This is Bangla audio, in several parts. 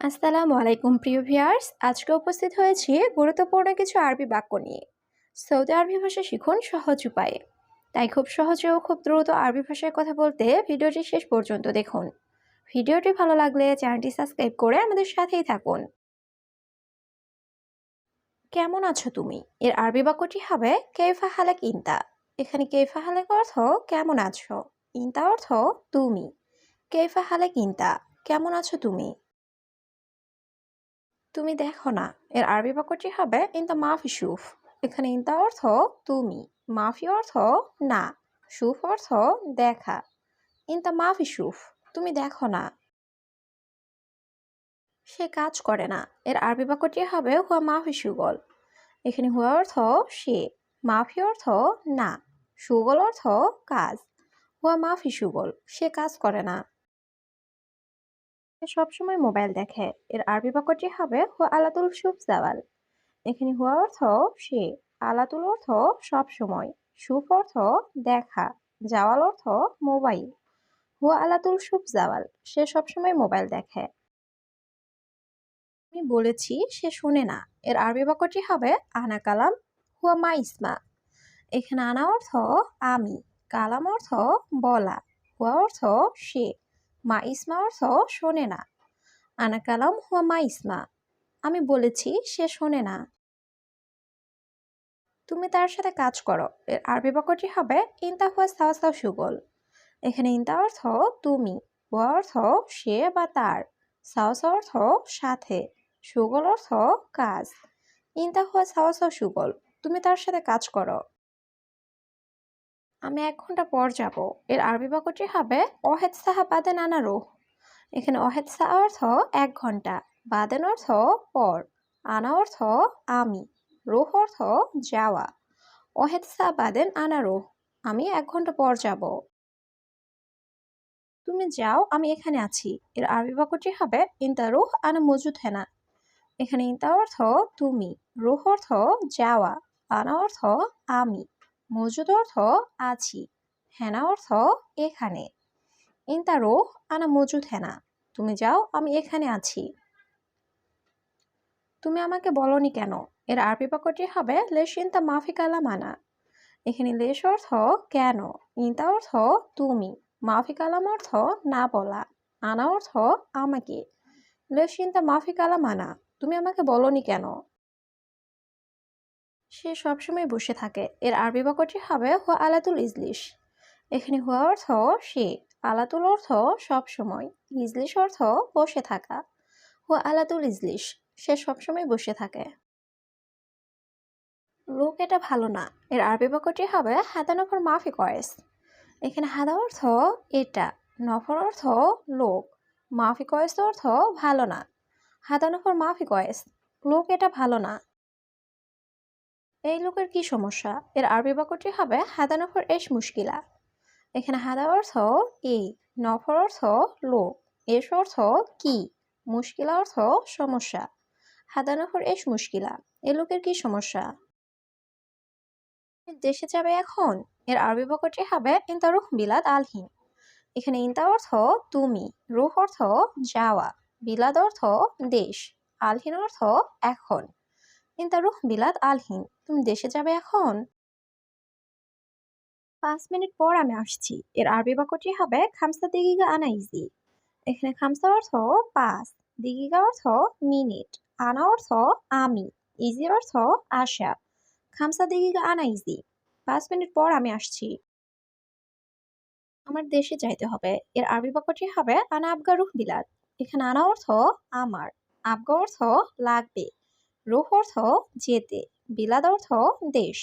আসসালামু আলাইকুম, প্রিয় ভিউয়ার্স। আজকে উপস্থিত হয়েছি গুরুত্বপূর্ণ কিছু আরবি বাক্য নিয়ে। সৌদি আরবি ভাষা শিখুন সহজ উপায়ে। তাই খুব সহজে ও খুব দ্রুত আরবি ভাষায় কথা বলতে ভিডিওটি শেষ পর্যন্ত দেখুন। ভিডিওটি ভালো লাগলে চ্যানেলটি সাবস্ক্রাইব করে আমাদের সাথেই থাকুন। কেমন আছো তুমি? এর আরবি বাক্যটি হবে কেফা হালাক ইনতা। এখানে কেফা হালাক অর্থ কেমন আছো? ইনতা অর্থ তুমি। কেফা হালাক ইনতা, কেমন আছো তুমি? তুমি দেখো না। এর আরবি বাক্যটি হবে ইনতা মাফি সুফ এখানে ইন ইনতা অর্থ, তুমি মাফি অর্থ, না সুফ অর্থ, দেখা ইনতা মাফি সুফ তুমি দেখো না সে কাজ করে না। এর আরবি বাক্যটি হবে, হুয়া মাফি সুগল এখানে হুয়া অর্থ, সে মাফি অর্থ, না সুগল অর্থ, কাজ হুয়া মাফি সুগল সে কাজ করে না। সবসময় মোবাইল দেখে। এর আরবি বাক্যটি হবে হুয়া আলাতুল সুফ জাওয়াল। এখানে হুয়া অর্থ সে, আলাতুল অর্থ সব সময় সুফ অর্থ দেখা, জাওয়াল অর্থ মোবাইল। হুয়া আলাতুল সুফ জাওয়াল, সে সবসময় মোবাইল দেখে। আমি বলেছি সে শুনে না। এর আরবি বাক্যটি হবে আনা কালাম, হুয়া মা ইসমা। এখানে আনা অর্থ আমি, কালাম অর্থ বলা, হুয়া অর্থ সে। মা ইসমা অর্থ শোনে না। আনা কালাম হুয়া মা ইসমা আমি বলেছি সে শোনে না। তুমি তার সাথে কাজ করো। এর আরবি বাক্যটি হবে, ইনতা হুয়া সাও সাও সুগল। এখানে ইনতা অর্থ তুমি, হুয়া অর্থ সে বা তার সাওস অর্থ সাথে, সুগল অর্থ কাজ। ইনতা হুয়া সাও সাও সুগল। তুমি তার সাথে কাজ করো। আমি এক ঘণ্টা পর যাব। এর আরবি বাক্যটি হবে, অহেদ সাহা বাদেন আনা রোহ। এখানে অহেদ সাহা অর্থ এক ঘণ্টা, বাদেন অর্থ পর, আনা অর্থ আমি, রোহ অর্থ যাওয়া। অহেদ সাহা বাদেন আনা রোহ, আমি এক ঘণ্টা পর যাব। তুমি যাও, আমি এখানে আছি। এর আরবি বাক্যটি হবে, ইন্তা রুহ আনা মজুদ হেনা। এখানে ইন্তা অর্থ তুমি, রুহ অর্থ যাওয়া, আনা অর্থ আমি। মজুদ অর্থ আছি, হেনা অর্থ এখানে। ইনতা রোহ আনা মজুদ হেনা, তুমি যাও, আমি এখানে আছি। তুমি আমাকে বলনি কেন? এর আরবি বাক্যটি হবে, লেশ ইনতা মাফি আনা। এখানে লেশ অর্থ কেন ইনতা অর্থ তুমি, মাফি কালাম অর্থ না বলা, আনা অর্থ আমাকে। লেশ ইনতা মাফি আনা, তুমি আমাকে বলনি কেন? সে সবসময় বসে থাকে। এর আরবি বাক্যটি হবে হুয়া আলাতুল ইজলিশ। এখানে হুয়া অর্থ সে, আলাতুল অর্থ সবসময়। ইজলিশ অর্থ বসে থাকা। হুয়া আলাতুল ইজলিশ, সে সবসময় বসে থাকে। লোক, এটা ভালো না। এর আরবি বাক্যটি হবে হাদা নফর মাফি কয়েস। এখানে হাদা অর্থ এটা, নফর অর্থ লোক। মাফি কয়েস অর্থ ভালো না। হাদা নফর মাফি কয়েস। লোক, এটা ভালো না। এই লোকের কি সমস্যা? এর আরবি বাক্যটি হবে হাদা নফর এস মুশকিলা। এখানে হাদা অর্থ এই নফর অর্থ লোক। এস অর্থ কি? মুশকিলা অর্থ সমস্যা। হাদা নফর এস মুশকিলা। এ লোকের কি সমস্যা? দেশে যাবে এখন? এর আরবি বাক্যটি হবে ইন্তা রুহ বিলাদ আলহিন। এখানে ইন্তা অর্থ তুমি। রুহ অর্থ যাওয়া। বিলাদ অর্থ দেশ। আলহিন অর্থ এখন। ইন্তা রুহ বিলাদ আলহিন তুমি দেশে যাবে এখন? পাঁচ মিনিট পর আমি আসছি। এর আরবি বাক্যটি হবে খামসা দিগিগা আনা ইজি এখানে খামসা অর্থ পাঁচ, দিগিগা অর্থ মিনিট, আনা অর্থ আমি, ইজি অর্থ আশা। খামসা দিগিগা আনা ইজি পাঁচ মিনিট পর আমি আসছি। আমার দেশে যাইতে হবে। এর আরবি বাক্যটি হবে আনা আবগা রুহ বিলাদ এখানে আনা অর্থ আমার, আবগা অর্থ লাগবে। রুহ অর্থ যেতে, বিলাদ অর্থ দেশ।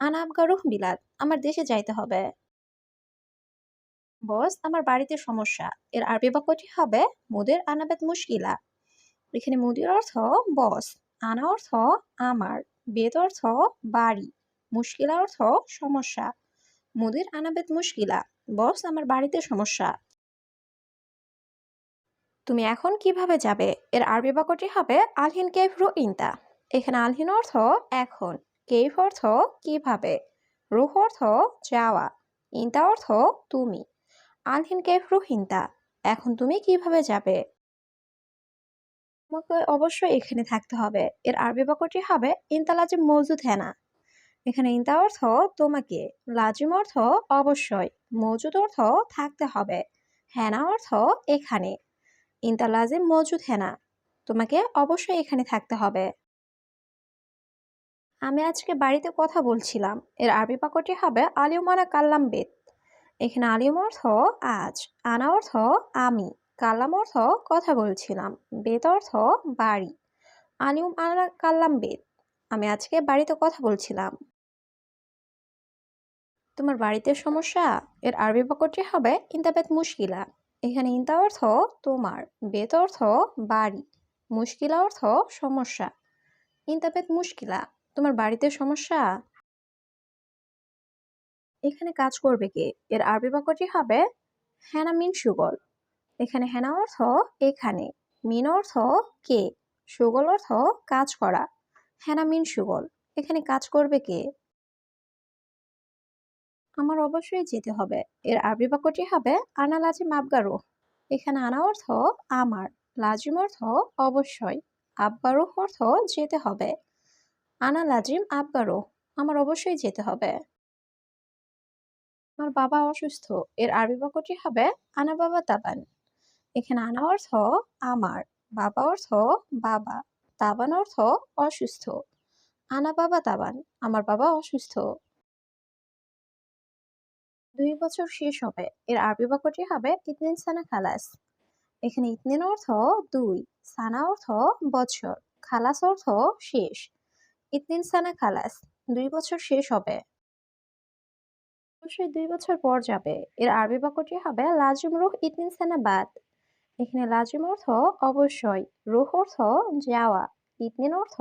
আনাবগা রুহ বিলাদ, আমার দেশে যাইতে হবে। বস, আমার বাড়িতে সমস্যা। এর আরবি বাক্যটি হবে মুদের আনাবেদ মুশকিলা। এখানে মুদির অর্থ বস, আনা অর্থ আমার, বেদ অর্থ বাড়ি, মুশকিলা অর্থ সমস্যা। মুদির আনাবেদ মুশকিলা, বস, আমার বাড়িতে সমস্যা। তুমি এখন কীভাবে যাবে? এর আরবি বাক্যটি হবে, আলহিন কেফ রু ইনতা এখানে আলহিন অর্থ, এখন কেফ অর্থ, কীভাবে রুহ অর্থ, যাওয়া ইনতা অর্থ, তুমি আলহিন কেফ রুহ ইনতা এখন তুমি কীভাবে যাবে? তোমাকে অবশ্যই এখানে থাকতে হবে। এর আরবি বাক্যটি হবে ইনতালাজিম মৌজুদ হ্যানা এখানে ইনতা অর্থ, তোমাকে লাজিম অর্থ, অবশ্যই মজুদ অর্থ, থাকতে হবে হ্যানা অর্থ, এখানে ইনতা লাজিম মজুদ হ্যানা তোমাকে অবশ্যই এখানে থাকতে হবে। আমি আজকে বাড়িতে কথা বলছিলাম। এর আরবি বাক্যটি হবে আলিউমানা কাল্লাম বেদ। এখানে আলিম অর্থ আজ, আনা অর্থ আমি, কাল্লাম অর্থ কথা বলছিলাম, বেদ অর্থ বাড়ি, আলিউম আনা কাল্লাম বেদ। আমি আজকে বাড়িতে কথা বলছিলাম। তোমার বাড়িতে সমস্যা? এর আরবি বাক্যটি হবে ইন্তাবেত মুশকিলা। এখানে ইন্তা অর্থ তোমার, বেত অর্থ বাড়ি, মুশকিলা অর্থ সমস্যা। ইন্তাবেত মুশকিলা, তোমার বাড়িতে সমস্যা? এখানে কাজ করবে কে? এর আরবি বাক্যটি হবে হ্যানা মিন সুগল। এখানে হ্যানা অর্থ এখানে, মিন অর্থ কে? সুগল অর্থ কাজ করা। হ্যানা মিন সুগল। এখানে কাজ করবে কে? আমার অবশ্যই যেতে হবে। এর আরবি বাক্যটি হবে, আনা লাজিম আবগারু। এখানে আনা অর্থ, আমার। লাজিম অর্থ, অবশ্যই। আবগারু অর্থ, যেতে হবে। আনা লাজিম আবগারু। আমার অবশ্যই যেতে হবে। আমার বাবা অসুস্থ। এর আরবি বাক্যটি হবে, আনা বাবা তাবান। এখানে আনা অর্থ, আমার। বাবা অর্থ, বাবা। তাবান অর্থ, অসুস্থ। আনা বাবা তাবান। আমার বাবা অসুস্থ। দুই বছর শেষ হবে। এর আরবি বাক্যটি হবে ইতনিন সানা খালাস। এখানে ইতনিন অর্থ দুই, সানা অর্থ বছর, খালাস অর্থ শেষ। ইতনিন সানা খালাস, দুই বছর শেষ হবে। অবশ্যই দুই বছর পর যাবে। এর আরবি বাক্যটি হবে লাজিম রুহ ইতনিন সানা বাদ। এখানে লাজিম অর্থ অবশ্যই, রুহ অর্থ যাওয়া। ইতনিন অর্থ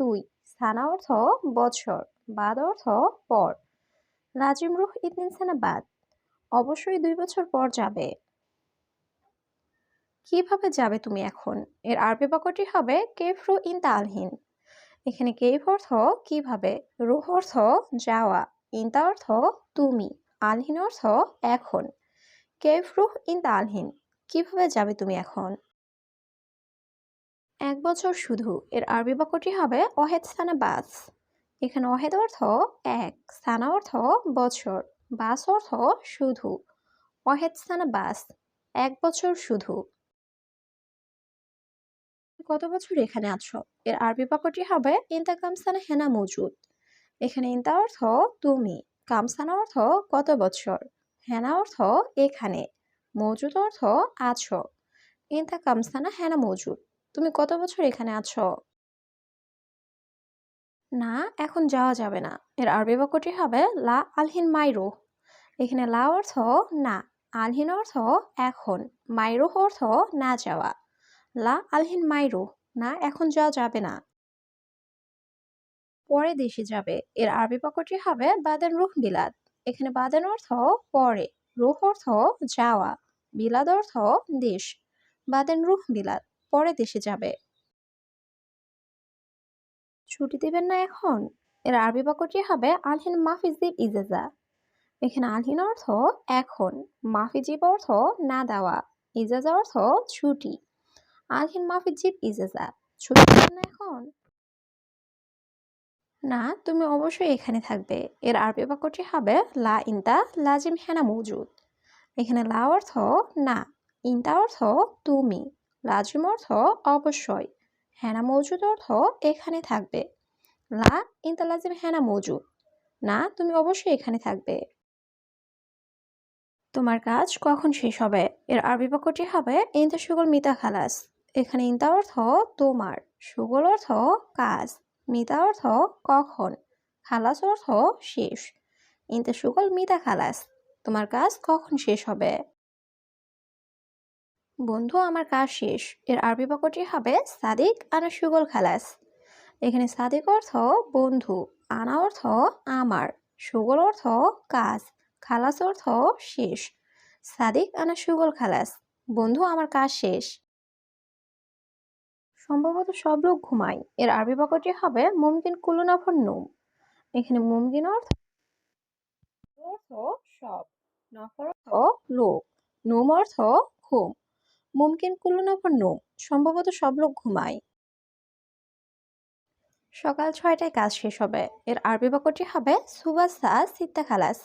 দুই, সানা অর্থ বছর, বাদ অর্থ পর। লাজিম রুহ ইতনিন সানা বাদ। অবশ্যই দুই বছর পর যাবে। কীভাবে যাবে তুমি এখন? এর আরবি বাক্যটি হবে কেফরু ইন তালহীন। এখানে কেফ অর্থ কীভাবে? রুহ অর্থ যাওয়া। ইনতা অর্থ তুমি। আলহীন অর্থ এখন। কেফ রুহ ইন তালহীন। কীভাবে যাবে তুমি এখন? এক বছর শুধু। এর আরবি বাক্যটি হবে অহেদ বাস। এখানে অহেদ অর্থ এক সানা অর্থ বছর, বাস অর্থ শুধু। অহেদ সানা বাস, এক বছর শুধু। কত বছর এখানে আছো? এর আরবি বাক্যটি হবে ইন্তা কামসানা হেনা মজুদ। এখানে ইন্তা অর্থ তুমি কামসানা অর্থ কত বছর? হেনা অর্থ এখানে, মজুদ অর্থ আছো। ইন্তা কামসানা হেনা মজুদ। তুমি কত বছর এখানে আছো? না, এখন যাওয়া যাবে না। এর আরবি বাক্যটি হবে লা আলহিন মাইরু। এখানে লা অর্থ না, আলহিন অর্থ এখন। মাইরু অর্থ না যাওয়া। লা আলহিন মাইরু, না, এখন যাওয়া যাবে না। পরে দেশে যাবে। এর আরবি বাক্যটি হবে বাদেন রুহ বিলাদ এখানে বাদেন অর্থ পরে, রুহ অর্থ যাওয়া বিলাদ অর্থ দেশ। বাদেন রুহ বিলাদ পরে দেশে যাবে। ছুটি দেবেন না এখন? এর আরবি বাক্যটি হবে, আলহিন মাফিজিব ইজেজা। এখানে আলহিন অর্থ এখন মাফিজিব অর্থ না দেওয়া ইজাজা অর্থ ছুটি আলহিন মাফিজিব ইজেজা ছুটি দেবেন না এখন? না, তুমি অবশ্যই এখানে থাকবে। এর আরবি বাক্যটি হবে, লা ইনতা লাজিম হেনা মজুদ এখানে লা অর্থ না ইনতা অর্থ তুমি লাজিম অর্থ অবশ্যই হেনা মজুদ অর্থ এখানে থাকবে। লা ইনতা লাজিম হেনা মজুদ না, তুমি অবশ্যই এখানে থাকবে। তোমার কাজ কখন শেষ হবে? এর আরবি বাক্যটি হবে, ইনতা সুগল মিতা খালাস। এখানে ইনতা অর্থ, তোমার। সুগল অর্থ, কাজ। মিতা অর্থ, কখন? খালাস অর্থ, শেষ। ইনতা সুগল মিতা খালাস। তোমার কাজ কখন শেষ হবে? বন্ধু, আমার কাজ শেষ। এর আরবি বাক্যটি হবে সাদিক আনা সুগল খালাস। এখানে সাদিক অর্থ বন্ধু, আনা অর্থ আমার, সুগল অর্থ কাজ, খালাস অর্থ শেষ। সাদিক আনা সুগল খালাস। বন্ধু, আমার কাজ শেষ। সম্ভবত সব লোক ঘুমায়। এর আরবি বাক্যটি হবে মুমকিন কুলুনাফর নুম। এখানে মুমকিন অর্থ অর্থ সব, নফর অর্থ লোক, নুম অর্থ ঘুম। মুমকিন কুলনাপন্ন সম্ভবত সব লোক ঘুমায়। সকাল ছয়টায় কাজ শেষ হবে। এর আরবি বাক্যটি হবে, সুবা সা সিত্তা খালাস।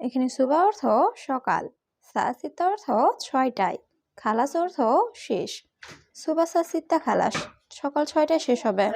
এখানে সুবা অর্থ সকাল, সা সিত্তা অর্থ ছয়টায়, খালাস অর্থ শেষ। সুবা সা সিত্তা খালাস, সকাল ছয়টায় শেষ হবে।